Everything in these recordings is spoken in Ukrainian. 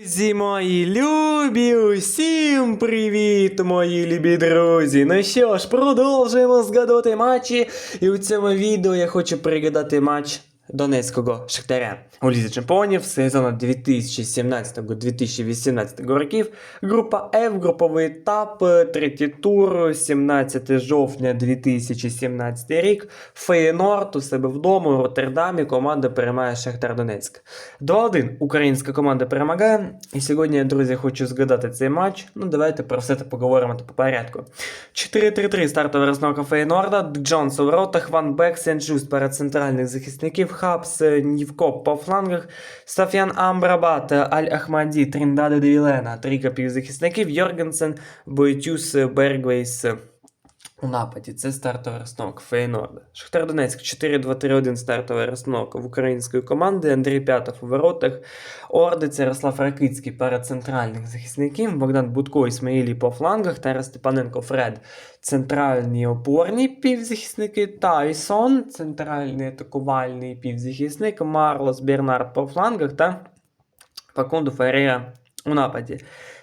Друзі мої любі, усім привіт, мої любі друзі. Ну що ж, продовжуємо згадувати матчі. І у цьому відео я хочу пригадати матч Донецького Шахтаря у Лізі Чемпіонів сезону 2017-2018 років. Група F, груповий етап, е, третій тур, 17 жовтня 2017 рік. Фейнорд у себе вдома у Роттердамі команда переймає Шахтар Донецьк. 2-1 українська команда перемагає. І сьогодні, я, друзі, хочу згадати цей матч. Ну, давайте про все це поговоримо по порядку. 4-3-3 стартова розновка Фейнорда, Джонс у воротах, Ван Бек, Сен-Джуст перед центральних захисників, Хабс, е, Нівкоп по флангах, Стафян Амбрабат, Аль-Ахмаді, Тріндаде Девілена, три півзахисників, Йоргенсен, Бойтюс, Бергвейс, у нападі це стартова розстановка Фейнорда. Шахтар Донецьк 4-2-3-1 стартова розстановка в української команди. Андрій П'ятов у воротах. Ордиць Ярослав Ракицький перед центральних захисників. Богдан Будко Ісмаїлі по флангах. Тарас Степаненко Фред. Центральні опорні півзахисники. Тайсон, центральний атакувальний півзахисник. Марлос Бернард по флангах та Факунду Феррея у нападі.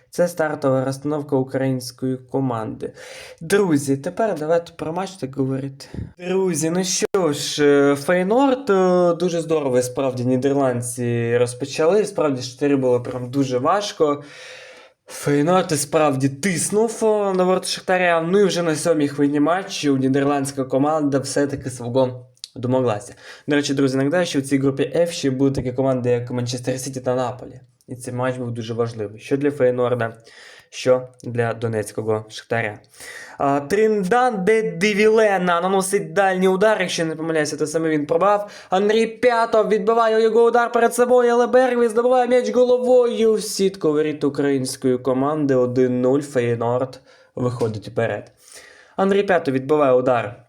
Це стартова розстановка української команди. Друзі, тепер давайте про матч так говорити. Друзі, ну що ж, е, Фейнорд е, дуже здорово, справді нідерландці розпочали. Справді штири було прям дуже важко. Фейнорд справді тиснув на ворот Шахтаря. Ну і вже на сьомій хвилині матчу нідерландська команда все-таки свого домоглася. До речі, друзі, нагадаю, що в цій групі F ще були такі команди, як Манчестер Сіті та Наполі. І цей матч був дуже важливий. Що для Фейнорда, що для Донецького Шахтаря. А, Триндан де Девілена наносить дальній удар, якщо не помиляюся, то саме він пробав. Андрій П'ятов відбиває його удар перед собою, але Бергві здобуває м'яч головою в сітку воріт української команди 1-0. Фейнорд виходить вперед. Андрій П'ятов відбиває удар.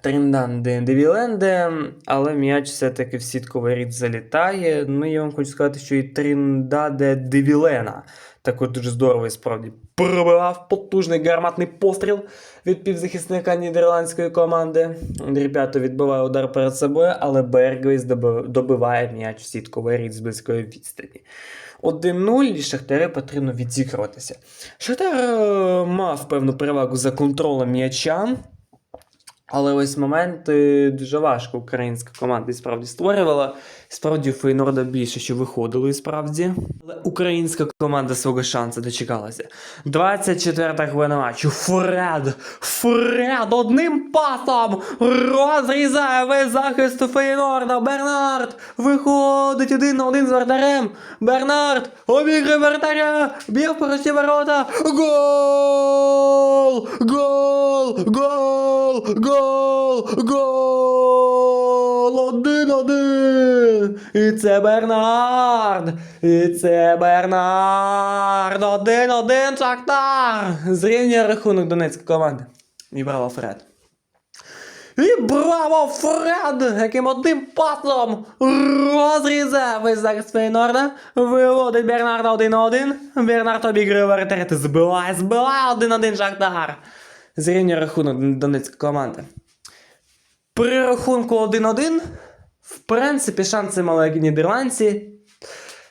Триндан Девіленде, але м'яч все-таки в сітку воріт залітає. Ну, я вам хочу сказати, що і Триндаде Девілена також дуже здорово і справді пробивав потужний гарматний постріл від півзахисника нідерландської команди. Андрій відбиває удар перед собою, але Бергвейс добиває м'яч в сітку воріт з близької відстані. 1-0 і Шахтарю потрібно відзігруватися. Шахтар е, мав певну перевагу за контролем м'яча. Але ось моменти дуже важко українська команда і справді створювала. Справді Фейнорда більше що виходило і справді. Але українська команда свого шансу дочекалася. 24-та хвилина матчу. Фред! Фред одним пасом розрізає весь захист Фейнорда. Бернард виходить один на один з вратарем. Бернард обігрує вратаря. Б'є в ворота. Гол! Гол! Гол! Гол! Гол! Один-один! І це Бернард! І це Бернард! Один-один Шахтар! Зрівнює рахунок Донецької команди. І браво Фред. І браво Фред, яким одним пасом розрізав весь захист Фейнорда. Виводить Бернарда один на один. Бернард обігрує воротаря, ти збиває, збиває один-один Шахтар. Зрівнює рахунок Донецька команда. При рахунку 1-1, в принципі, шанси мали як нідерландці.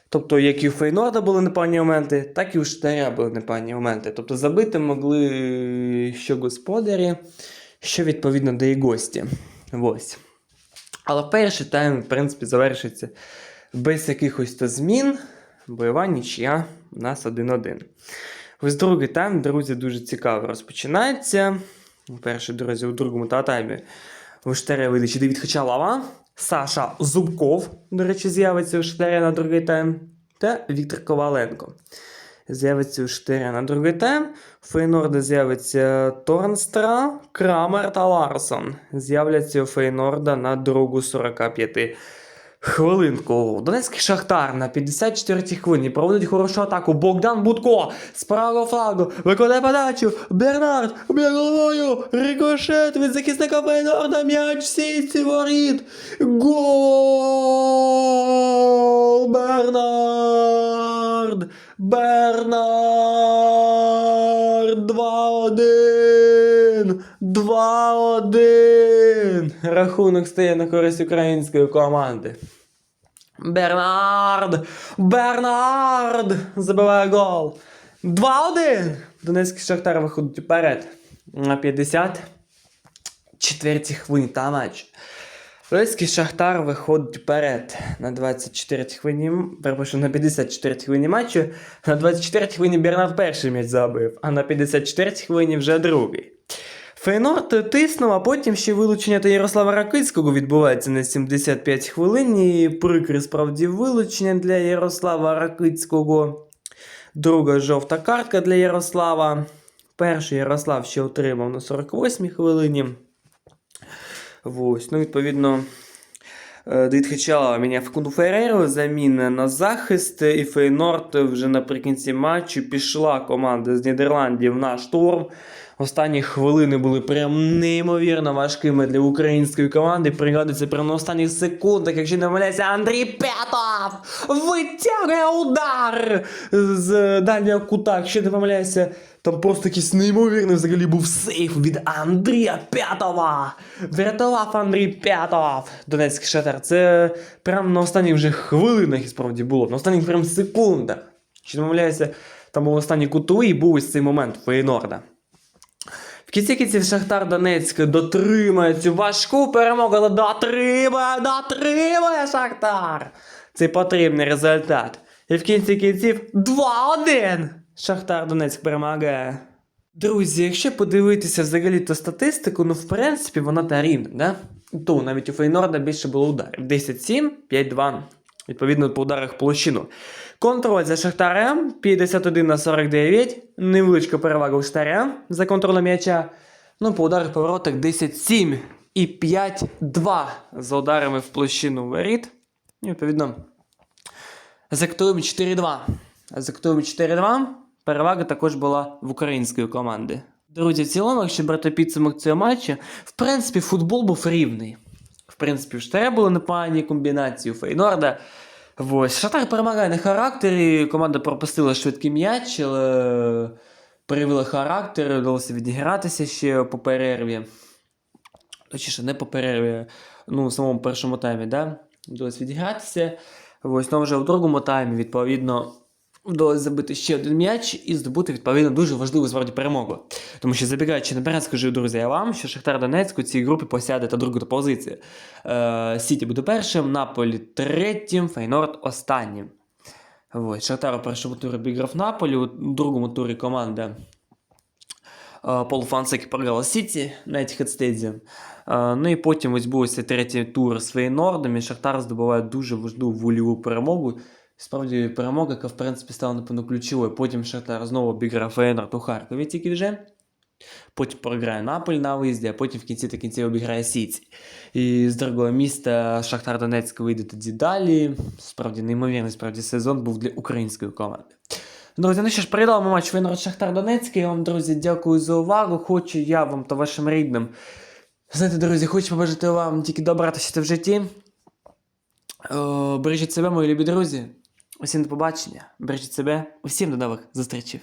Тобто, як і у Фейнорда були непогані моменти, так і у Штаря були непогані моменти. Тобто забити могли що господарі, що відповідно де і гості. Ось. Але перший тайм, в принципі, завершиться без якихось то змін. Бойова нічия у нас 1-1. Ось другий тайм, друзі, дуже цікаво розпочинається. Перший, друзі, у другому та таймі у Штаря вийде Давід Хачалава. Саша Зубков, до речі, з'явиться у Штаря на другий тайм. Та Віктор Коваленко. З'явиться у Штаря на другий тайм. У Фейнорда з'явиться Торнстра, Крамер та Ларсон. З'являться у Фейнорда на другу 45 хвилинку. Донецький Шахтар на 54-й хвилині проводить хорошу атаку. Богдан Будко з правого флагу викладає подачу. Бернард б'є головою. Рикошет від захисника Фейнорда. М'яч сітці воріт. Гол! Бернард! Бернард! 2-1! 2-1! Рахунок стає на користь української команди. Бернард! Бернард! Забиває гол. 2-1. Донецький Шахтар виходить вперед. На 50 четвертій хвилині та матч. Донецький Шахтар виходить вперед на 24 хвилині, перепрошую, на 54 хвилині матчу. На 24 хвилині Бернард перший м'яч забив, а на 54 хвилині вже другий. Фейнорд тиснув, а потім ще вилучення та Ярослава Ракицького відбувається на 75 хвилин. І прикре справді вилучення для Ярослава Ракицького. Друга жовта картка для Ярослава. Перший Ярослав ще отримав на 48 хвилині. Ось, ну, відповідно, е, Давід Хачалова міняв Кунду Ферреру, заміна на захист, і Фейнорд вже наприкінці матчу пішла команда з Нідерландів на штурм. Останні хвилини були прям неймовірно важкими для української команди. Пригадується прямо на останніх секундах, якщо не помиляюся, Андрій П'ятов витягує удар з дальнього кута. Якщо не помиляюся, там просто якийсь неймовірний взагалі був сейф від Андрія П'ятова. Врятував Андрій П'ятов. Донецький шатер. Це прям на останніх вже хвилинах і справді було. На останніх прям секундах. Якщо не помиляюся, там був останній кутовий і був ось цей момент Фейнорда. В кінці кінців Шахтар Донецьк дотримає цю важку перемогу, але дотримає, дотримає Шахтар. Це потрібний результат. І в кінці кінців 2-1. Шахтар Донецьк перемагає. Друзі, якщо подивитися взагалі то статистику, ну в принципі вона та рівна, да? То навіть у Фейнорда більше було ударів. 10-7, 5-2. Відповідно, по ударах площину. Контроль за Шахтарем 51 на 49. Невеличка перевага у Шахтаря за контролем м'яча. Ну, по ударах по воротах 10-7 і 5-2 за ударами в площину воріт. Відповідно, за актуємо 4-2. А за актуємо 4-2 перевага також була в української команди. Друзі, в цілому, якщо брати підсумок цього матчу, в принципі, футбол був рівний. Принципі, в Штаря були непогані комбінації у Фейнорда. Ось. Шахтар перемагає на характері. Команда пропустила швидкий м'яч, але проявила характер, вдалося відігратися ще по перерві. Точніше, не по перерві, ну, в самому першому таймі, да? Вдалося відігратися. Ось, ну, вже в другому таймі, відповідно, вдалося забити ще один м'яч і здобути, відповідно, дуже важливу справді перемогу. Тому що забігаючи наперед, скажу, друзі, я вам, що Шахтар Донецьк у цій групі посяде та другу позицію. Е, Сіті буде першим, Наполі третім, Фейнорд останнім. Ось, Шахтар у першому турі обіграв Наполі, у другому турі команда е, Пол програла Сіті на Etihad Stadium. Е, Ну і потім ось був третій тур з Фейнордом, і Шахтар здобуває дуже важливу вольову перемогу. Справді перемога, яка в принципі стала напевно ключовою. Потім Шахтар знову обіграв Фейнорд у Харкові тільки вже. Потім програє Наполь на виїзді, а потім в кінці та кінці обіграє Сіті. І з другого міста Шахтар Донецьк вийде тоді далі. Справді неймовірний справді сезон був для української команди. Друзі, ну що ж, передав матч Фейнорд Шахтар Донецький. Я вам, друзі, дякую за увагу. Хочу я вам та вашим рідним. Знаєте, друзі, хочу побажати вам тільки добра та щастя в житті. Бережіть себе, мої любі друзі. Усім до побачення. Бережіть себе. Усім до нових зустрічей.